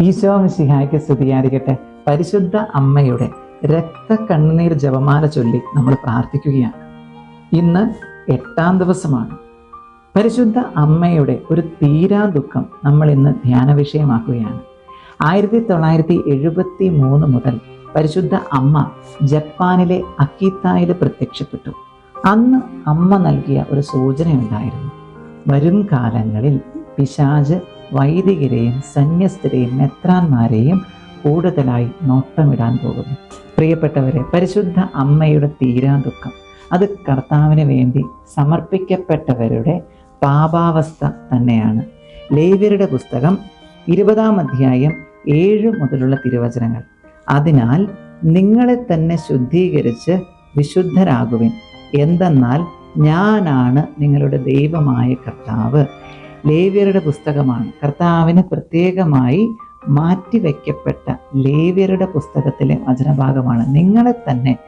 ഈശോ മിശിഹായ്ക്ക് സ്തുതിയായിരിക്കട്ടെ. പരിശുദ്ധ അമ്മയുടെ രക്ത കണ്ണുനീർ ജപമാല ചൊല്ലി നമ്മൾ പ്രാർത്ഥിക്കുകയാണ്. ഇന്ന് എട്ടാം ദിവസമാണ്. പരിശുദ്ധ അമ്മയുടെ ഒരു തീരാ ദുഃഖം നമ്മൾ ഇന്ന് ധ്യാന വിഷയമാക്കുകയാണ്. ആയിരത്തി തൊള്ളായിരത്തി എഴുപത്തി മൂന്ന് മുതൽ പരിശുദ്ധ അമ്മ ജപ്പാനിലെ അക്കിത്തായിൽ പ്രത്യക്ഷപ്പെട്ടു. അന്ന് അമ്മ നൽകിയ ഒരു സൂചനയുണ്ടായിരുന്നു. വരും കാലങ്ങളിൽ പിശാജ് വൈദികരെയും സന്യസ്തരെയും മെത്രാന്മാരെയും കൂടുതലായി നോട്ടമിടാൻ പോകുന്നു. പ്രിയപ്പെട്ടവരെ പരിശുദ്ധ അമ്മയുടെ തീരാ ദുഃഖം അത് കർത്താവിന് വേണ്ടി സമർപ്പിക്കപ്പെട്ടവരുടെ പാപാവസ്ഥ തന്നെയാണ്. ലേവ്യരുടെ പുസ്തകം ഇരുപതാം അധ്യായം ഏഴ് മുതലുള്ള തിരുവചനങ്ങൾ. അതിനാൽ നിങ്ങളെ തന്നെ ശുദ്ധീകരിച്ച് വിശുദ്ധരാകുവിൻ. എന്തെന്നാൽ ഞാനാണ് നിങ്ങളുടെ ദൈവമായ കർത്താവ്. ലേവ്യരുടെ പുസ്തകമാണ്. കർത്താവിന് പ്രത്യേകമായി മാറ്റിവെക്കപ്പെട്ട ലേവ്യരുടെ പുസ്തകത്തിലെ വചനഭാഗമാണ്. നിങ്ങളെ തന്നെ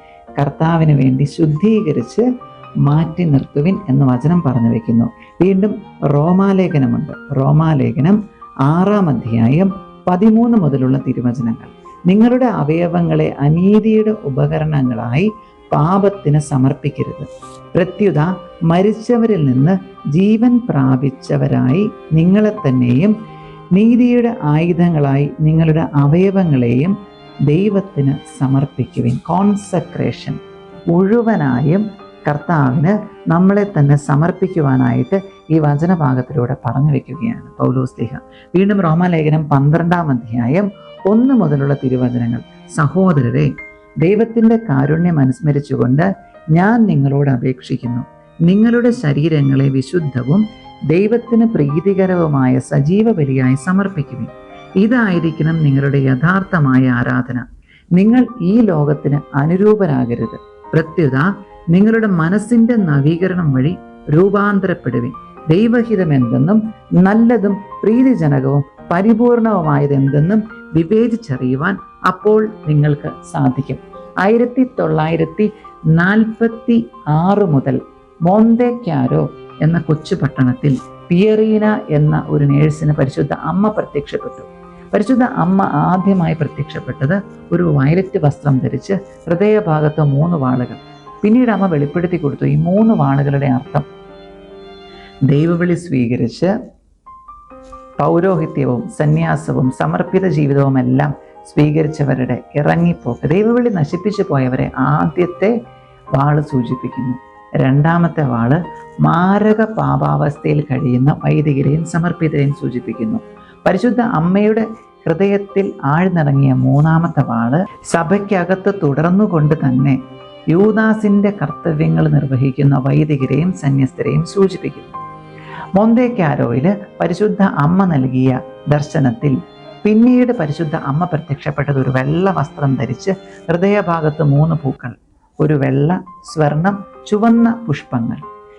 കർത്താവിന് വേണ്ടി ശുദ്ധീകരിച്ച് മാറ്റി നിർത്തുവിൻ എന്ന് വചനം പറഞ്ഞു വെക്കുന്നു. വീണ്ടും റോമാലേഖനമുണ്ട്. റോമാലേഖനം ആറാം അധ്യായം പതിമൂന്ന് മുതലുള്ള തിരുവചനങ്ങൾ. നിങ്ങളുടെ അവയവങ്ങളെ അനീതിയുടെ ഉപകരണങ്ങളായി പാപത്തിന് സമർപ്പിക്കരുത്. പ്രത്യുത മരിച്ചവരിൽ നിന്ന് ജീവൻ പ്രാപിച്ചവരായി നിങ്ങളെ തന്നെയും നീതിയുടെ ആയുധങ്ങളായി നിങ്ങളുടെ അവയവങ്ങളെയും ദൈവത്തിന് സമർപ്പിക്കുവിൻ. കോൺസക്രേഷൻ മുഴുവനായും കർത്താവിന് നമ്മളെ തന്നെ സമർപ്പിക്കുവാനായിട്ട് ഈ വചനഭാഗത്തിലൂടെ പറഞ്ഞു വെക്കുകയാണ്. പൗലോസ്ലിഹ വീണ്ടും റോമാലേഖനം പന്ത്രണ്ടാം അധ്യായം ഒന്ന് മുതലുള്ള തിരുവചനങ്ങൾ. സഹോദരരെ ദൈവത്തിന്റെ കാരുണ്യം അനുസ്മരിച്ചുകൊണ്ട് ഞാൻ നിങ്ങളോട് അപേക്ഷിക്കുന്നു. നിങ്ങളുടെ ശരീരങ്ങളെ വിശുദ്ധവും ദൈവത്തിന് പ്രീതികരവുമായ സജീവ ബലിയായി സമർപ്പിക്കുവിൻ. ഇതായിരിക്കണം നിങ്ങളുടെ യഥാർത്ഥമായ ആരാധന. നിങ്ങൾ ഈ ലോകത്തിന് അനുരൂപരാകരുത്. പ്രത്യുത നിങ്ങളുടെ മനസ്സിന്റെ നവീകരണം വഴി രൂപാന്തരപ്പെടുവിൻ. ദൈവഹിതം എന്തെന്നും നല്ലതും പ്രീതിജനകവും പരിപൂർണവുമായതെന്തെന്നും വിവേചിച്ചറിയുവാൻ അപ്പോൾ നിങ്ങൾക്ക് സാധിക്കും. ആയിരത്തി തൊള്ളായിരത്തി നാൽപ്പത്തി ആറ് മുതൽ മോന്തേക്യാരോ എന്ന കൊച്ചു പട്ടണത്തിൽ പിയറീന എന്ന ഒരു നേഴ്സിന് പരിശുദ്ധ അമ്മ പ്രത്യക്ഷപ്പെട്ടു. പരിശുദ്ധ അമ്മ ആദ്യമായി പ്രത്യക്ഷപ്പെട്ടത് ഒരു വയലറ്റ് വസ്ത്രം ധരിച്ച് ഹൃദയഭാഗത്ത് മൂന്ന് വാളുകൾ. പിന്നീട് അമ്മ വെളിപ്പെടുത്തി കൊടുത്തു ഈ മൂന്ന് വാളുകളുടെ അർത്ഥം ദൈവവിളി സ്വീകരിച്ച് പൗരോഹിത്യവും സന്യാസവും സമർപ്പിത ജീവിതവും എല്ലാം സ്വീകരിച്ചവരുടെ ഇറങ്ങിപ്പോക്ക് ദൈവവിളി നശിപ്പിച്ചു പോയവരെ ആദ്യത്തെ വാൾ സൂചിപ്പിക്കുന്നു. രണ്ടാമത്തെ വാൾ മാരക പാപാവസ്ഥയിൽ കഴിയുന്ന വൈദികരെയും സമർപ്പിതരെയും സൂചിപ്പിക്കുന്നു. പരിശുദ്ധ അമ്മയുടെ ഹൃദയത്തിൽ ആഴ്ന്നിറങ്ങിയ മൂന്നാമത്തെ വാൾ സഭയ്ക്കകത്ത് തുടർന്നുകൊണ്ട് തന്നെ യൂദാസിന്റെ കർത്തവ്യങ്ങൾ നിർവഹിക്കുന്ന വൈദികരെയും സന്യസ്തരെയും സൂചിപ്പിക്കുന്നു. മൊന്തേക്കാരോയിൽ പരിശുദ്ധ അമ്മ നൽകിയ ദർശനത്തിൽ പിന്നീട് പരിശുദ്ധ അമ്മ പ്രത്യക്ഷപ്പെട്ടത് ഒരു വെള്ള വസ്ത്രം ധരിച്ച് ഹൃദയഭാഗത്ത് മൂന്ന് പൂക്കൾ ഒരു വെള്ള സ്വർണം ചുവന്ന പുഷ്പങ്ങൾ.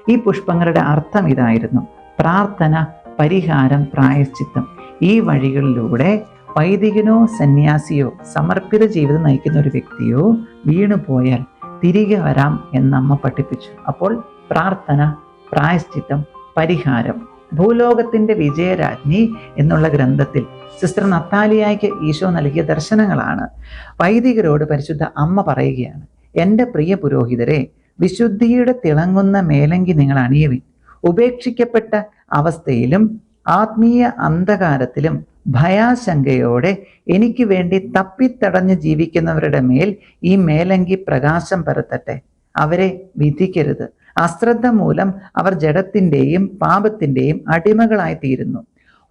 ഈ പുഷ്പങ്ങളുടെ അർത്ഥം ഇതായിരുന്നു. പ്രാർത്ഥന പരിഹാരം പ്രായശ്ചിത്തം. ഈ വഴികളിലൂടെ വൈദികനോ സന്യാസിയോ സമർപ്പിത ജീവിതം നയിക്കുന്ന ഒരു വ്യക്തിയോ വീണുപോയാൽ തിരികെ വരാം എന്നമ്മ പഠിപ്പിച്ചു. അപ്പോൾ പ്രാർത്ഥന പ്രായശ്ചിത്തം പരിഹാരം. ഭൂലോകത്തിന്റെ വിജയരാജ്ഞി എന്നുള്ള ഗ്രന്ഥത്തിൽ സിസ്റ്റർ നത്താലിയായ്ക്ക് ഈശോ നൽകിയ ദർശനങ്ങളാണ്. വൈദികരോട് പരിശുദ്ധ അമ്മ പറയുകയാണ് എന്റെ പ്രിയ പുരോഹിതരെ വിശുദ്ധിയുടെ തിളങ്ങുന്ന മേലങ്കി നിങ്ങൾ അണിയവിൻ. ഉപേക്ഷിക്കപ്പെട്ട അവസ്ഥയിലും ആത്മീയ അന്ധകാരത്തിലും ഭയാശങ്കയോടെ എനിക്ക് വേണ്ടി തപ്പിത്തടഞ്ഞ് ജീവിക്കുന്നവരുടെ മേൽ ഈ മേലങ്കി പ്രകാശം പരത്തട്ടെ. അവരെ വിധിക്കരുത്. അശ്രദ്ധ മൂലം അവർ ജഡത്തിന്റെയും പാപത്തിന്റെയും അടിമകളായി തീരുന്നു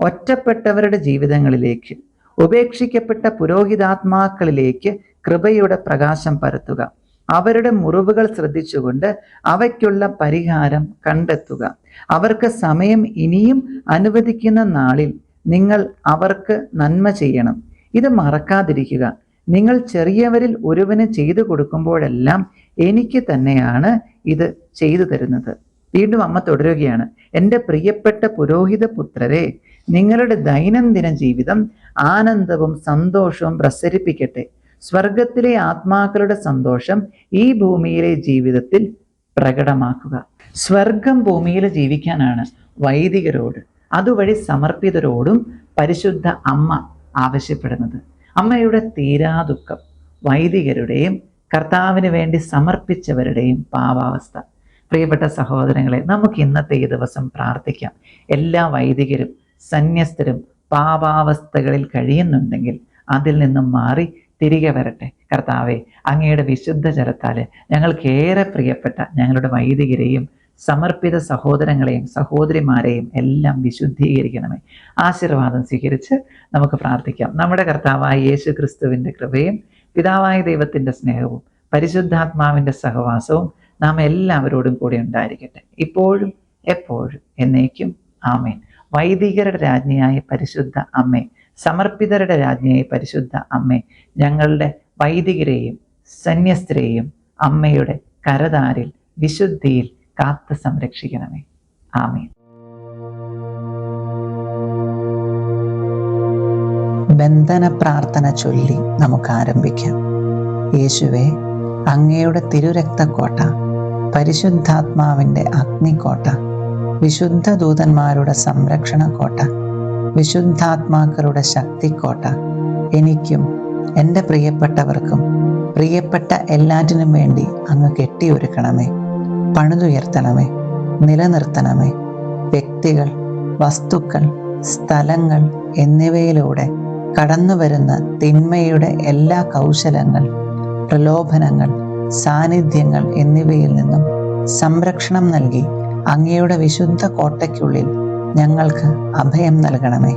ഒറ്റപ്പെട്ടവരുടെ ജീവിതങ്ങളിലേക്ക് ഉപേക്ഷിക്കപ്പെട്ട പുരോഹിതാത്മാക്കളിലേക്ക് കൃപയുടെ പ്രകാശം പരത്തുക. അവരുടെ മുറിവുകൾ ശ്രദ്ധിച്ചുകൊണ്ട് അവയ്ക്കുള്ള പരിഹാരം കണ്ടെത്തുക. അവർക്ക് സമയം ഇനിയും അനുവദിക്കുന്ന നാളിൽ നിങ്ങൾ അവർക്ക് നന്മ ചെയ്യണം. ഇത് മറക്കാതിരിക്കുക. നിങ്ങൾ ചെറിയവരിൽ ഒരുവന് ചെയ്തു കൊടുക്കുമ്പോഴെല്ലാം എനിക്ക് തന്നെയാണ് ഇത് ചെയ്തു തരുന്നത്. വീണ്ടും അമ്മ തുടരുകയാണ് എന്റെ പ്രിയപ്പെട്ട പുരോഹിത പുത്രരെ നിങ്ങളുടെ ദൈനംദിന ജീവിതം ആനന്ദവും സന്തോഷവും പ്രസരിപ്പിക്കട്ടെ. സ്വർഗത്തിലെ ആത്മാക്കളുടെ സന്തോഷം ഈ ഭൂമിയിലെ ജീവിതത്തിൽ പ്രകടമാക്കുക. സ്വർഗം ഭൂമിയിൽ ജീവിക്കാനാണ് വൈദികരോട് അതുവഴി സമർപ്പിതരോടും പരിശുദ്ധ അമ്മ ആവശ്യപ്പെടുന്നത്. അമ്മയുടെ തീരാദുഃഖം വൈദികരുടെയും കർത്താവിന് വേണ്ടി സമർപ്പിച്ചവരുടെയും പാവാവസ്ഥ പ്രിയപ്പെട്ട സഹോദരങ്ങളെ നമുക്ക് ഇന്നത്തെ ഈ ദിവസം പ്രാർത്ഥിക്കാം. എല്ലാ വൈദികരും സന്യസ്തരും പാപാവസ്ഥകളിൽ കഴിയുന്നുണ്ടെങ്കിൽ അതിൽ നിന്നും മാറി തിരികെ വരട്ടെ. കർത്താവെ അങ്ങയുടെ വിശുദ്ധ ജലത്താൽ ഞങ്ങൾക്കേറെ പ്രിയപ്പെട്ട ഞങ്ങളുടെ വൈദികരെയും സമർപ്പിത സഹോദരങ്ങളെയും സഹോദരിമാരെയും എല്ലാം വിശുദ്ധീകരിക്കണമേ. ആശീർവാദം സ്വീകരിച്ച് നമുക്ക് പ്രാർത്ഥിക്കാം. നമ്മുടെ കർത്താവായ യേശു ക്രിസ്തുവിന്റെ കൃപയും പിതാവായ ദൈവത്തിന്റെ സ്നേഹവും പരിശുദ്ധാത്മാവിന്റെ സഹവാസവും നാം എല്ലാവരോടും കൂടി ഉണ്ടായിരിക്കട്ടെ. ഇപ്പോഴും എപ്പോഴും എന്നേക്കും ആമേൻ. വൈദികരുടെ രാജ്ഞിയായ പരിശുദ്ധ അമ്മേ സമർപ്പിതരുടെ രാജ്ഞിയായ പരിശുദ്ധ അമ്മേ ഞങ്ങളുടെ വൈദികരെയും സന്യസ്തരെയും അമ്മയുടെ കരതാരിൽ വിശുദ്ധിയിൽ കാത്ത് സംരക്ഷിക്കണമേ. ആമേ ബന്ധന പ്രാർത്ഥന ചൊല്ലി നമുക്ക് ആരംഭിക്കാം. യേശുവെ അങ്ങയുടെ തിരുരക്തക്കോട്ട പരിശുദ്ധാത്മാവിന്റെ അഗ്നിക്കോട്ട വിശുദ്ധ ദൂതന്മാരുടെ സംരക്ഷണ കോട്ട വിശുദ്ധാത്മാക്കളുടെ ശക്തിക്കോട്ട എനിക്കും എന്റെ പ്രിയപ്പെട്ടവർക്കും പ്രിയപ്പെട്ട എല്ലാറ്റിനും വേണ്ടി അങ്ങ് കെട്ടിയൊരുക്കണമേ. പണിതുയർത്തണമേ നിലനിർത്തണമേ. വ്യക്തികൾ വസ്തുക്കൾ സ്ഥലങ്ങൾ എന്നിവയിലൂടെ കടന്നു വരുന്ന തിന്മയുടെ എല്ലാ കൗശലങ്ങൾ പ്രലോഭനങ്ങൾ സാന്നിധ്യങ്ങൾ എന്നിവയിൽ നിന്നും സംരക്ഷണം നൽകി അങ്ങയുടെ വിശുദ്ധ കോട്ടയ്ക്കുള്ളിൽ ഞങ്ങൾക്ക് അഭയം നൽകണമേ.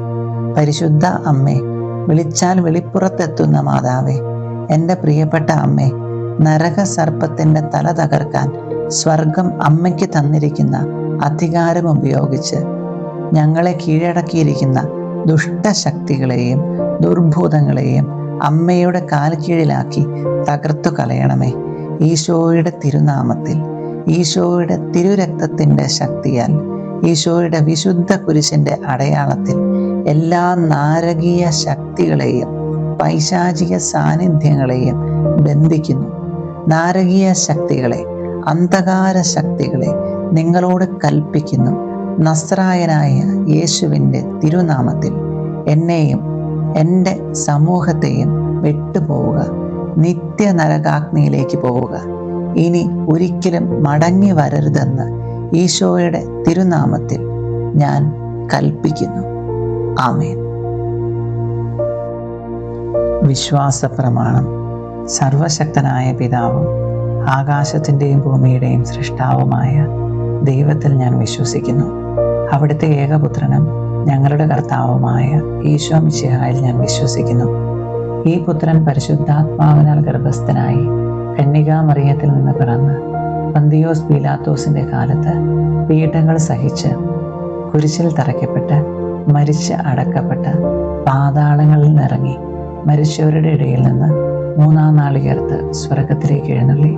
പരിശുദ്ധ അമ്മേ വിളിച്ചാൽ വെളിപ്പുറത്തെത്തുന്ന മാതാവേ എന്റെ പ്രിയപ്പെട്ട അമ്മേ നരക സർപ്പത്തിന്റെ തല തകർക്കാൻ സ്വർഗം അമ്മയ്ക്ക് തന്നിരിക്കുന്ന അധികാരം ഉപയോഗിച്ച് ഞങ്ങളെ കീഴടക്കിയിരിക്കുന്ന ദുഷ്ടശക്തികളെയും ദുർഭൂതങ്ങളെയും അമ്മയുടെ കാൽക്കീഴിലാക്കി തകർത്തു കളയണമേ. ഈശോയുടെ തിരുനാമത്തിൽ ഈശോയുടെ തിരുരക്തത്തിന്റെ ശക്തിയാൽ ഈശോയുടെ വിശുദ്ധ കുരിശിന്റെ അടയാളത്തിൽ എല്ലാ നാരകീയ ശക്തികളെയും പൈശാചിക സാന്നിധ്യങ്ങളെയും ബന്ധിക്കുന്നു. നാരകീയ ശക്തികളെ അന്ധകാര ശക്തികളെ നിങ്ങളോട് കൽപ്പിക്കുന്നു. നസ്രായനായ യേശുവിന്റെ തിരുനാമത്തിൽ എന്നെയും എന്റെ സമൂഹത്തെയും വിട്ടുപോവുക. നിത്യ നരകാഗ്നിയിലേക്ക് പോവുക. ഇനി ഒരിക്കലും മടങ്ങി വരരുതെന്ന് ഈശോയുടെ തിരുനാമത്തിൽ ഞാൻ കൽപ്പിക്കുന്നു. ആമേൻ. വിശ്വാസ പ്രമാണം സർവശക്തനായ പിതാവും ആകാശത്തിന്റെയും ഭൂമിയുടെയും സൃഷ്ടാവുമായ ദൈവത്തിൽ ഞാൻ വിശ്വസിക്കുന്നു. അവിടുത്തെ ഏകപുത്രനും ഞങ്ങളുടെ കർത്താവുമായ ഈശോ മിശിഹായിൽ ഞാൻ വിശ്വസിക്കുന്നു. ഈ പുത്രൻ പരിശുദ്ധാത്മാവിനാൽ ഗർഭസ്ഥനായി കന്യകാമറിയത്തിൽ നിന്ന് പിറന്ന് പന്തിയോസ് പീലാത്തോസിന്റെ കാലത്ത് പീഠങ്ങൾ സഹിച്ച് കുരിശിൽ തറയ്ക്കപ്പെട്ട് മരിച്ച് അടക്കപ്പെട്ട് പാതാളങ്ങളിൽ നിറങ്ങി മരിച്ചവരുടെ ഇടയിൽ നിന്ന് മൂന്നാം നാളികേർത്ത് സ്വർഗത്തിലേക്ക് എഴുന്നള്ളി.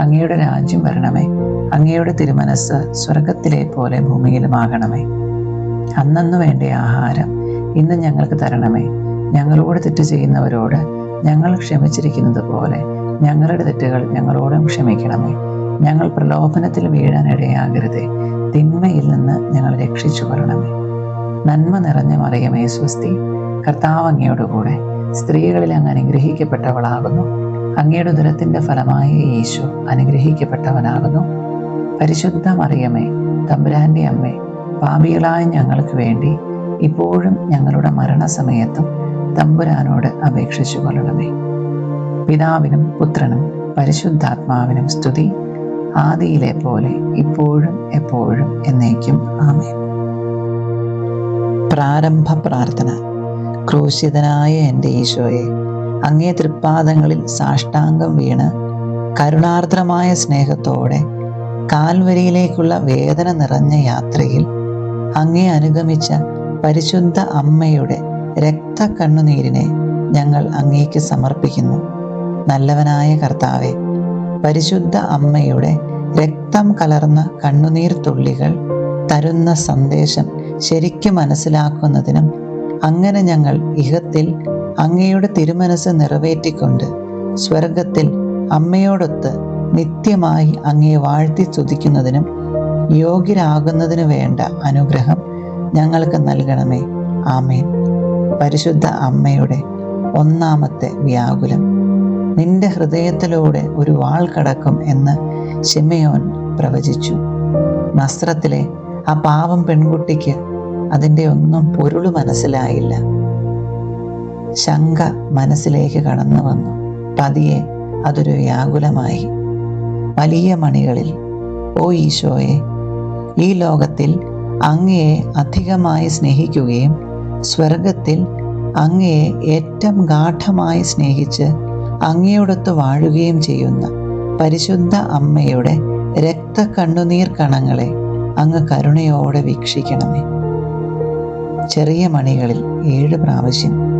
അങ്ങയുടെ രാജ്യം വരണമേ. അങ്ങയുടെ തിരുമനസ് സ്വർഗത്തിലെ പോലെ ഭൂമിയിലുമാകണമേ. അന്നു വേണ്ട ആഹാരം. ഇന്ന് ഞങ്ങൾക്ക് തരണമേ. ഞങ്ങളോട് തെറ്റ് ചെയ്യുന്നവരോട് ഞങ്ങൾ ക്ഷമിച്ചിരിക്കുന്നത് പോലെ ഞങ്ങളുടെ തെറ്റുകൾ ഞങ്ങളോടും ക്ഷമിക്കണമേ. ഞങ്ങൾ പ്രലോഭനത്തിൽ വീഴാൻ ഇടയാകരുതേ. തിന്മയിൽ നിന്ന് ഞങ്ങൾ രക്ഷിച്ചു കൊള്ളണമേ. നന്മ നിറഞ്ഞ മറിയമേ സ്വസ്തി. കർത്താവ് അങ്ങയോടുകൂടെ സ്ത്രീകളിൽ അങ്ങ് അനുഗ്രഹിക്കപ്പെട്ടവളാകുന്നു. അങ്ങയുടെ ദുരത്തിന്റെ ഫലമായ യേശു അനുഗ്രഹിക്കപ്പെട്ടവനാകുന്നു. പരിശുദ്ധ മറിയമേ തമ്പുരാന്റെ അമ്മേ പാപികളായ ഞങ്ങൾക്ക് വേണ്ടി ഇപ്പോഴും ഞങ്ങളുടെ മരണസമയത്തും തമ്പുരാനോട് അപേക്ഷിച്ചു കൊള്ളണമേ. പിതാവിനും പുത്രനും പരിശുദ്ധാത്മാവിനും സ്തുതി ആദിയിലെ പോലെ ഇപ്പോഴും എപ്പോഴും എന്നേക്കും ആമേ പ്രാരംഭ പ്രാർത്ഥന. ക്രൂശിതനായ എന്റെ ഈശോയെ അങ്ങേ തൃപ്പാദങ്ങളിൽ സാഷ്ടാംഗം വീണ് കരുണാർദ്രമായ സ്നേഹത്തോടെ കാൽവരിയിലേക്കുള്ള വേദന നിറഞ്ഞ യാത്രയിൽ അങ്ങേ അനുഗമിച്ച പരിശുദ്ധ അമ്മയുടെ രക്ത കണ്ണുനീരിനെ ഞങ്ങൾ അങ്ങേക്ക് സമർപ്പിക്കുന്നു. നല്ലവനായ കർത്താവെ പരിശുദ്ധ അമ്മയുടെ രക്തം കലർന്ന കണ്ണുനീർ തുള്ളികൾ തരുന്ന സന്ദേശം ശരിക്കും മനസ്സിലാക്കുന്നതിനും അങ്ങനെ ഞങ്ങൾ ഇഹത്തിൽ അങ്ങയുടെ തിരുമനസ് നിറവേറ്റിക്കൊണ്ട് സ്വർഗത്തിൽ അമ്മയോടൊത്ത് നിത്യമായി അങ്ങയെ വാഴ്ത്തി സ്തുതിക്കുന്നതിനും യോഗ്യരാകുന്നതിനു വേണ്ട അനുഗ്രഹം ഞങ്ങൾക്ക് നൽകണമേ. ആമേൻ. പരിശുദ്ധ അമ്മയുടെ ഒന്നാമത്തെ വ്യാകുലം. നിന്റെ ഹൃദയത്തിലൂടെ ഒരു വാൾ കടക്കും എന്ന് ഷിമയോൻ പ്രവചിച്ചു. നസ്രത്തിലെ ആ പാവം പെൺകുട്ടിക്ക് അതിന്റെ ഒന്നും പൊരുൾ മനസ്സിലായില്ല. ശങ്ക മനസ്സിലേക്ക് കടന്നു വന്നു. പതിയെ അതൊരു വ്യാകുലമായി. വലിയ മണികളിൽ ഓ ഈശോയെ ഈ ലോകത്തിൽ അങ്ങയെ അധികമായി സ്നേഹിക്കുകയും സ്വർഗത്തിൽ അങ്ങയെ ഏറ്റവും ഗാഠമായി സ്നേഹിച്ച് അങ്ങയോടൊത്ത് വാഴുകയും ചെയ്യുന്ന പരിശുദ്ധ അമ്മയുടെ രക്ത കണ്ണുനീർ കണങ്ങളെ അങ്ങ് കരുണയോടെ വീക്ഷിക്കണമേ. ചെറിയ മണികളിൽ ഏഴ് പ്രാവശ്യം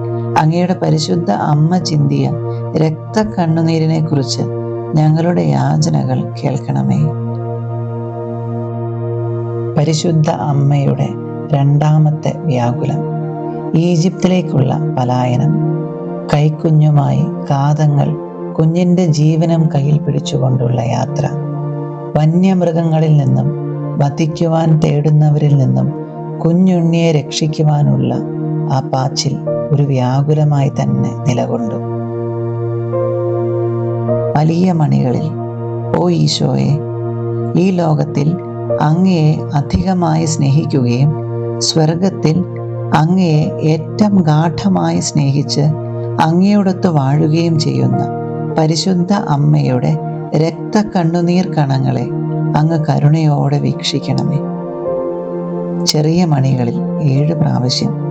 അങ്ങയുടെ പരിശുദ്ധ അമ്മ ചിന്തിയ രക്തക്കണ്ണുനീരിനെക്കുറിച്ച് ഞങ്ങളുടെ യാചനകൾ കേൾക്കണമേ. പരിശുദ്ധ അമ്മയുടെ രണ്ടാമത്തെ വ്യാകുലം. ഈജിപ്തിലേക്കുള്ള പലായനം. കൈക്കുഞ്ഞുമായി കാതങ്ങൾ കുഞ്ഞിന്റെ ജീവനം കയ്യിൽ പിടിച്ചുകൊണ്ടുള്ള യാത്ര. വന്യമൃഗങ്ങളിൽ നിന്നും വധിക്കുവാൻ തേടുന്നവരിൽ നിന്നും കുഞ്ഞുണ്ണിയെ രക്ഷിക്കുവാനുള്ള ആ പാച്ചിൽ ഒരു വ്യാകുലമായി തന്നെ നിലകൊണ്ടു. വലിയ മണികളിൽ ഓ ഈശോയെ ഈ ലോകത്തിൽ അങ്ങയെ അധികമായി സ്നേഹിക്കുകയും സ്വർഗത്തിൽ അങ്ങയെ ഏറ്റവും ഗാഠമായി സ്നേഹിച്ച് അങ്ങയോടൊത്ത് വാഴുകയും ചെയ്യുന്ന പരിശുദ്ധ അമ്മയുടെ രക്ത കണ്ണുനീർ കണങ്ങളെ അങ്ങ് കരുണയോടെ വീക്ഷിക്കണമേ. ചെറിയ മണികളിൽ ഏഴ് പ്രാവശ്യം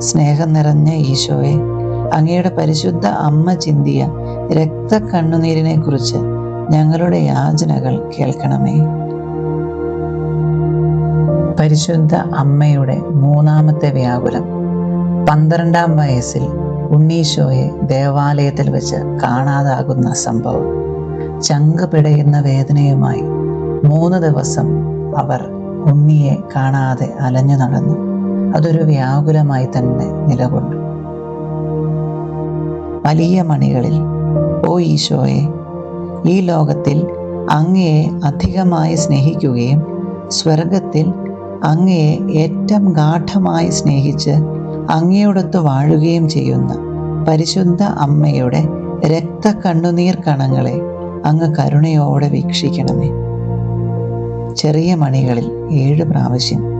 സ്നേഹം നിറഞ്ഞ ഈശോയെ. അങ്ങയുടെ പരിശുദ്ധ അമ്മ ചിന്തിയ രക്തക്കണ്ണുനീരിനെക്കുറിച്ച് ഞങ്ങളുടെ യാചനകൾ കേൾക്കണമേ. പരിശുദ്ധ അമ്മയുടെ മൂന്നാമത്തെ വ്യാകുലം. പന്ത്രണ്ടാം വയസ്സിൽ ഉണ്ണീശോയെ ദേവാലയത്തിൽ വെച്ച് കാണാതാകുന്ന സംഭവം. ചങ്ക് പിടയുന്ന വേദനയുമായി മൂന്ന് ദിവസം അവർ ഉണ്ണിയെ കാണാതെ അലഞ്ഞു നടന്നു. അതൊരു വ്യാകുലമായി തന്നെ നിലകൊണ്ടു. വലിയ മണികളിൽ ഓ ഈശോയെ ഈ ലോകത്തിൽ അങ്ങയെ അധികമായി സ്നേഹിക്കുകയും സ്വർഗത്തിൽ അങ്ങയെ ഏറ്റവും ഗാഠമായി സ്നേഹിച്ച് അങ്ങയോടൊത്ത് വാഴുകയും ചെയ്യുന്ന പരിശുദ്ധ അമ്മയുടെ രക്ത കണ്ണുനീർ കണങ്ങളെ അങ്ങ് കരുണയോടെ വീക്ഷിക്കണമേ. ചെറിയ മണികളിൽ ഏഴ് പ്രാവശ്യം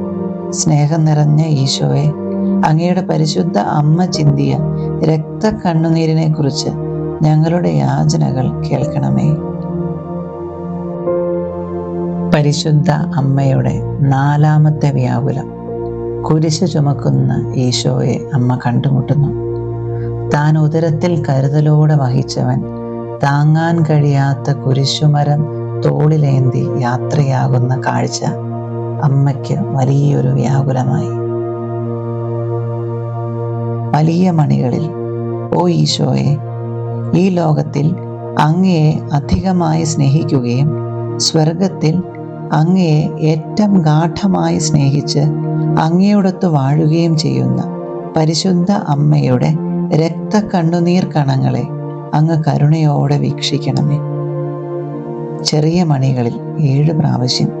സ്നേഹം നിറഞ്ഞ ഈശോയെ അങ്ങയുടെ പരിശുദ്ധ അമ്മ ചിന്തിയ രക്ത കണ്ണുനീരിനെ കുറിച്ച് ഞങ്ങളുടെ യാചനകൾ കേൾക്കണമേ. പരിശുദ്ധ അമ്മയുടെ നാലാമത്തെ വ്യാകുലം കുരിശ് ചുമക്കുന്ന ഈശോയെ അമ്മ കണ്ടുമുട്ടുന്നു. താൻ ഉദരത്തിൽ കരുതലോടെ വഹിച്ചവൻ താങ്ങാൻ കഴിയാത്ത കുരിശുമരം തോളിലേന്തി യാത്രയാകുന്ന കാഴ്ച. അമ്മയ്ക്ക് വലിയൊരു വ്യാകുലമായി. വലിയ മണികളിൽ ഓ ഈശോയെ ഈ ലോകത്തിൽ അങ്ങയെ അധികമായി സ്നേഹിക്കുകയും സ്വർഗത്തിൽ അങ്ങയെ ഏറ്റവും ഗാഠമായി സ്നേഹിച്ച് അങ്ങയോടൊത്ത് വാഴുകയും ചെയ്യുന്ന പരിശുദ്ധ അമ്മയുടെ രക്തക്കണ്ണുനീർ കണങ്ങളെ അങ്ങ് കരുണയോടെ വീക്ഷിക്കണമേ. ചെറിയ മണികളിൽ ഏഴ് പ്രാവശ്യം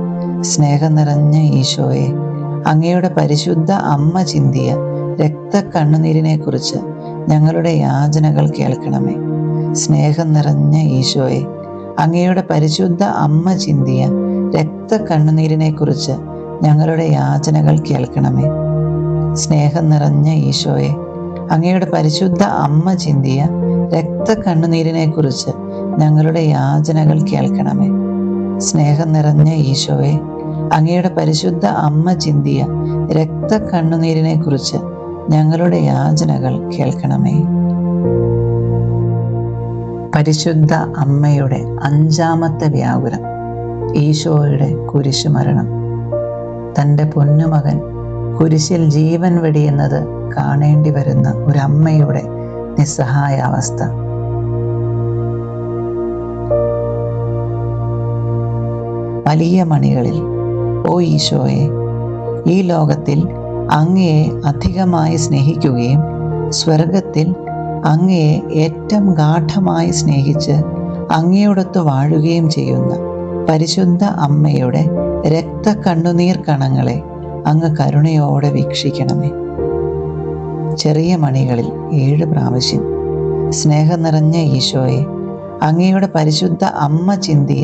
സ്നേഹം നിറഞ്ഞ ഈശോയെ അങ്ങയുടെ പരിശുദ്ധ അമ്മ ചിന്തിയ രക്ത കണ്ണുനീരിനെ കുറിച്ച് ഞങ്ങളുടെ യാചനകൾ കേൾക്കണമേ. സ്നേഹം നിറഞ്ഞ ഈശോയെ അങ്ങയുടെ പരിശുദ്ധ അമ്മ ചിന്തിയ രക്ത കണ്ണുനീരിനെ കുറിച്ച് ഞങ്ങളുടെ യാചനകൾ കേൾക്കണമേ. സ്നേഹം നിറഞ്ഞ ഈശോയെ അങ്ങയുടെ പരിശുദ്ധ അമ്മ ചിന്തിയ രക്ത കണ്ണുനീരിനെ കുറിച്ച് ഞങ്ങളുടെ യാചനകൾ കേൾക്കണമേ. സ്നേഹം നിറഞ്ഞ ഈശോയെ അങ്ങയുടെ പരിശുദ്ധ അമ്മ ചിന്തിയ രക്ത കണ്ണുനീരിനെ കുറിച്ച് ഞങ്ങളുടെ യാചനകൾ കേൾക്കണമേ. പരിശുദ്ധ അമ്മയുടെ അഞ്ചാമത്തെ വ്യാകുലം ഈശോയുടെ കുരിശുമരണം. തന്റെ പൊന്നുമകൻ കുരിശിൽ ജീവൻ വെടിയുന്നത് കാണേണ്ടി വരുന്ന ഒരമ്മയുടെ നിസ്സഹായാവസ്ഥ. വലിയ മണികളിൽ ഓ ഈശോയെ ഈ ലോകത്തിൽ അങ്ങയെ അധികമായി സ്നേഹിക്കുകയും സ്വർഗത്തിൽ അങ്ങയെ ഏറ്റവും ഗാഠമായി സ്നേഹിച്ച് അങ്ങയോടൊത്ത് വാഴുകയും ചെയ്യുന്ന പരിശുദ്ധ അമ്മയുടെ രക്ത കണ്ണുനീർ കണങ്ങളെ അങ്ങ് കരുണയോടെ വീക്ഷിക്കണമേ. ചെറിയ മണികളിൽ ഏഴ് പ്രാവശ്യം സ്നേഹം നിറഞ്ഞ ഈശോയെ അങ്ങയുടെ പരിശുദ്ധ അമ്മ ചിന്തിയ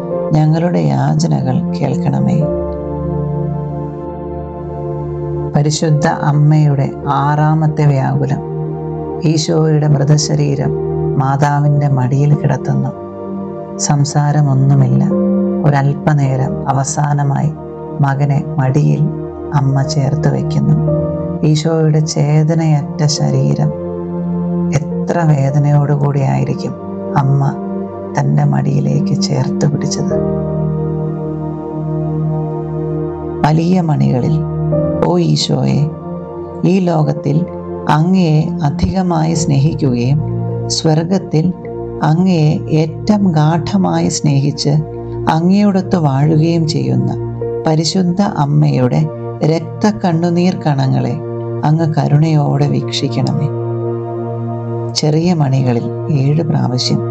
ഞങ്ങളുടെ യാചനകൾ കേൾക്കണമേ. പരിശുദ്ധ അമ്മയുടെ ആറാമത്തെ വ്യാകുലം. ഈശോയുടെ മൃതശരീരം മാതാവിന്റെ മടിയിൽ കിടത്തുന്നു. സംസാരമൊന്നുമില്ല. ഒരല്പനേരം അവസാനമായി മകനെ മടിയിൽ അമ്മ ചേർത്ത് വയ്ക്കുന്നു. ഈശോയുടെ ചേതനയറ്റ ശരീരം എത്ര വേദനയോടുകൂടിയായിരിക്കും അമ്മ തന്റെ മടിയിലേക്ക് ചേർത്ത് പിടിച്ചത്. വലിയ മണികളിൽ ഓ ഈശോയെ ഈ ലോകത്തിൽ അങ്ങയെ അധികമായി സ്നേഹിക്കുകയും സ്വർഗത്തിൽ അങ്ങയെ ഏറ്റവും ഗാഠമായി സ്നേഹിച്ച് അങ്ങയോടൊത്ത് വാഴുകയും ചെയ്യുന്ന പരിശുദ്ധ അമ്മയുടെ രക്ത കണ്ണുനീർ കണങ്ങളെ അങ്ങ് കരുണയോടെ വീക്ഷിക്കണമേ. ചെറിയ മണികളിൽ ഏഴ് പ്രാവശ്യം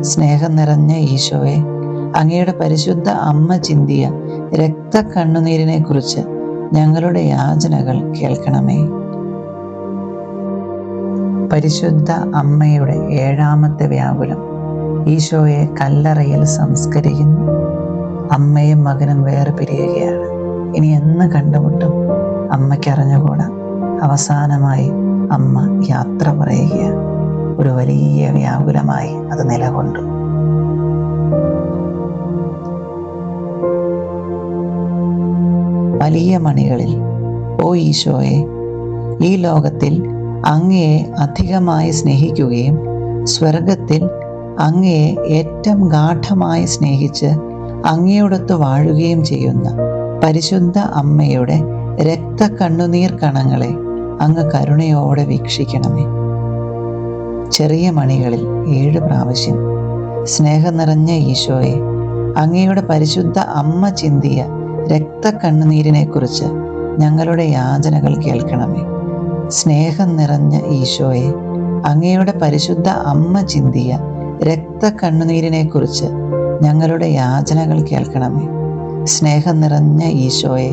സ്നേഹം നിറഞ്ഞ ഈശോയെ അങ്ങയുടെ പരിശുദ്ധ അമ്മ ചിന്തിയ രക്തക്കണ്ണുനീരിനെ കുറിച്ച് ഞങ്ങളുടെ യാചനകൾ കേൾക്കണമേ. പരിശുദ്ധ അമ്മയുടെ ഏഴാമത്തെ വ്യാകുലം ഈശോയെ കല്ലറയിൽ സംസ്കരിക്കുന്നു. അമ്മയും മകനും വേറെ പിരിയുകയാണ് ഇനി എന്ന് കണ്ടുമുട്ടും അമ്മയ്ക്കറിഞ്ഞുകൂടാ. അവസാനമായി അമ്മ യാത്ര പറയുകയാണ്. ഒരു വലിയ വ്യാകുലമായി അത് നിലകൊണ്ടു. വലിയ മണികളിൽ ഓ ഈശോയെ ഈ ലോകത്തിൽ അങ്ങയെ അധികമായി സ്നേഹിക്കുകയും സ്വർഗത്തിൽ അങ്ങയെ ഏറ്റവും ഗാഠമായി സ്നേഹിച്ച് അങ്ങയോടൊത്ത് വാഴുകയും ചെയ്യുന്ന പരിശുദ്ധ അമ്മയുടെ രക്തക്കണ്ണുനീർ കണങ്ങളെ അങ്ങ് കരുണയോടെ വീക്ഷിക്കണമേ. ചെറിയ മണികളിൽ ഏഴ് പ്രാവശ്യം സ്നേഹം നിറഞ്ഞ ഈശോയെ അങ്ങയുടെ പരിശുദ്ധ അമ്മ ചിന്തിയ രക്തക്കണ്ണുനീരിനെക്കുറിച്ച് ഞങ്ങളുടെ യാചനകൾ കേൾക്കണമേ. സ്നേഹം നിറഞ്ഞ ഈശോയെ അങ്ങയുടെ പരിശുദ്ധ അമ്മ ചിന്തിയ രക്തക്കണ്ണുനീരിനെക്കുറിച്ച് ഞങ്ങളുടെ യാചനകൾ കേൾക്കണമേ. സ്നേഹം നിറഞ്ഞ ഈശോയെ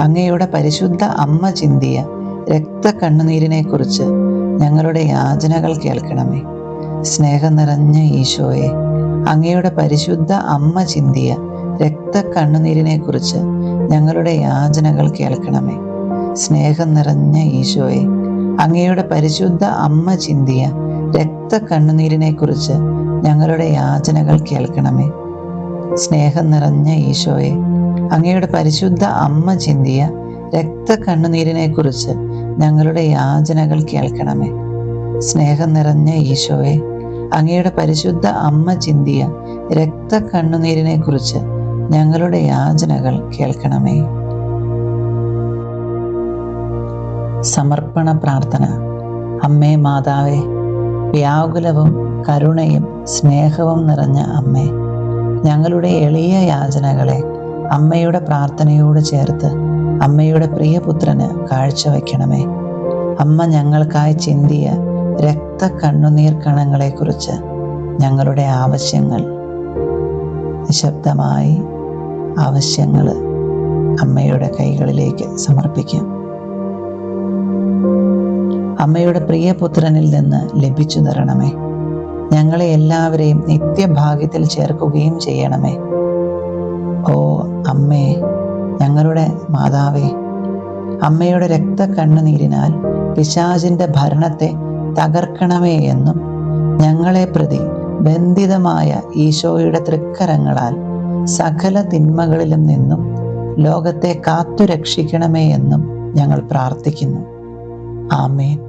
അങ്ങയുടെ പരിശുദ്ധ അമ്മ ചിന്തിയ രക്തക്കണ്ണുനീരിനെക്കുറിച്ച് കുറിച്ച് ഞങ്ങളുടെ യാചനകൾ കേൾക്കണമേ. സ്നേഹം നിറഞ്ഞ ഈശോയെ അങ്ങയുടെ പരിശുദ്ധ അമ്മ ചിന്തിയ രക്ത കണ്ണുനീരിനെ കുറിച്ച് ഞങ്ങളുടെ യാചനകൾ കേൾക്കണമേ. സ്നേഹം നിറഞ്ഞ ഈശോയെ അങ്ങയുടെ പരിശുദ്ധ അമ്മ ചിന്തിയ രക്ത കണ്ണുനീരിനെ കുറിച്ച് ഞങ്ങളുടെ യാചനകൾ കേൾക്കണമേ. സ്നേഹം നിറഞ്ഞ ഈശോയെ അങ്ങയുടെ പരിശുദ്ധ അമ്മ ചിന്തിയ രക്തക്കണ്ണുനീരിനെ കുറിച്ച് ഞങ്ങളുടെ യാചനകൾ കേൾക്കണമേ. സ്നേഹം നിറഞ്ഞ ഈശോയെ അങ്ങയുടെ പരിശുദ്ധ അമ്മ ചിന്തിയ രക്തക്കണ്ണുനീരിനെ കുറിച്ച് ഞങ്ങളുടെ യാചനകൾ കേൾക്കണമേ. സമർപ്പണ പ്രാർത്ഥന. അമ്മേ മാതാവേ വ്യാകുലവും കരുണയും സ്നേഹവും നിറഞ്ഞ അമ്മേ ഞങ്ങളുടെ എളിയ യാചനകളെ അമ്മയുടെ പ്രാർത്ഥനയോട് ചേർത്ത് അമ്മയുടെ പ്രിയപുത്രന് കാഴ്ചവെക്കണമേ അമ്മ ഞങ്ങൾക്കായി ചിന്തിയ രക്ത കണ്ണുനീർ കണങ്ങളെക്കുറിച്ച് ഞങ്ങളുടെ ആവശ്യങ്ങൾ. നിശബ്ദമായി ആവശ്യങ്ങൾ അമ്മയുടെ കൈകളിലേക്ക് സമർപ്പിക്കാം. അമ്മയുടെ പ്രിയപുത്രനിൽ നിന്ന് ലഭിച്ചു തരണമേ. ഞങ്ങളെ എല്ലാവരെയും നിത്യഭാഗ്യത്തിൽ ചേർക്കുകയും ചെയ്യണമേ. ഓ അമ്മേ ഞങ്ങളുടെ മാതാവേ അമ്മയുടെ രക്തക്കണ്ണുനീരിനാൽ പിശാചിന്റെ ഭരണത്തെ തകർക്കണമേ എന്നും ഞങ്ങളെ പ്രതി ബന്ധിതമായ ഈശോയുടെ തൃക്കരങ്ങളാൽ സകല തിന്മകളിലും നിന്നും ലോകത്തെ കാത്തുരക്ഷിക്കണമേ എന്നും ഞങ്ങൾ പ്രാർത്ഥിക്കുന്നു. ആമേൻ.